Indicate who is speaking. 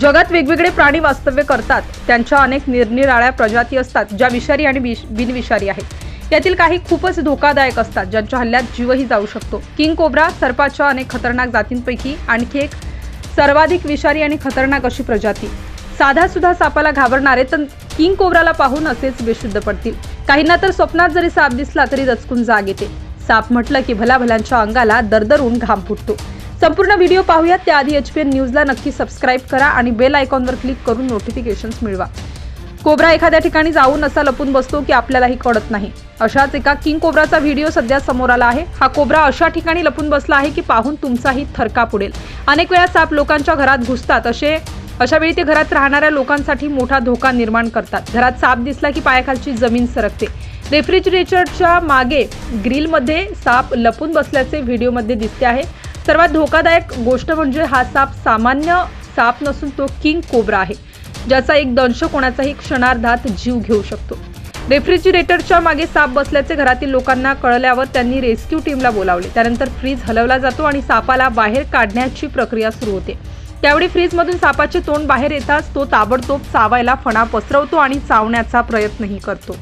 Speaker 1: जगात वेगवेगळे प्राणी वास्तव्य करतात. त्यांच्या अनेक निरनिराळ्या प्रजाती असतात ज्या विषारी आणि बिनविषारी आहेत. यातील काही खूपच धोकादायक असतात ज्यांच्या हल्ल्यात जीवही जाऊ शकतो. किंग कोब्रा सर्पाच्या अनेक खतरनाक जातींपैकी आणखी एक सर्वाधिक विषारी आणि खतरनाक अशी प्रजाती. साधा सुद्धा सापाला घाबरणारे तर किंग कोब्राला पाहून असेच बेशुद्ध पडतील. काहींना तर स्वप्नात जरी साप दिसला तरी दचकून जाग येते. साप म्हटलं की भलाभलांच्या अंगाला दरदरून घाम फुटतो. संपूर्ण व्हिडिओ पाहूयात. त्याआधी एच पी एन न्यूजला नक्की सबस्क्राईब करा आणि बेल आयकॉनवर क्लिक करून नोटिफिकेशन्स मिळवा. कोब्रा एखाद्या ठिकाणी जाऊन असा लपून बसतो की आपल्यालाही कळत नाही. अशाच एका किंग कोब्राचा व्हिडिओ सध्या समोर आला आहे. हा कोब्रा अशा ठिकाणी लपून बसला आहे की पाहून तुमचाही थरकाप उडेल अनेक वेळा साप लोकांच्या घरात घुसतात. असे अशा वेळी ते घरात राहणाऱ्या लोकांसाठी मोठा धोका निर्माण करतात. घरात साप दिसला की पायाखालची जमीन सरकते. रेफ्रिजरेटरच्या मागे ग्रिलमध्ये साप लपून बसल्याचे व्हिडिओमध्ये दिसते आहे. सर्वात धोकादायक गोष्ट म्हणजे हा साप सामान्य साप नसून तो किंग कोब्रा आहे ज्याचा एक दंश कोणाचाही क्षणार्धात जीव घेऊ शकतो. रेफ्रिजिरेटरच्या मागे साप बसल्याचे घरातील लोकांना कळल्यावर त्यांनी रेस्क्यू टीमला बोलावले. त्यानंतर फ्रीज हलवला जातो आणि सापाला बाहेर काढण्याची प्रक्रिया सुरू होते. त्यावेळी फ्रीजमधून सापाचे तोंड बाहेर येताच तो ताबडतोब चावायला फणा पसरवतो आणि चावण्याचा प्रयत्नही करतो.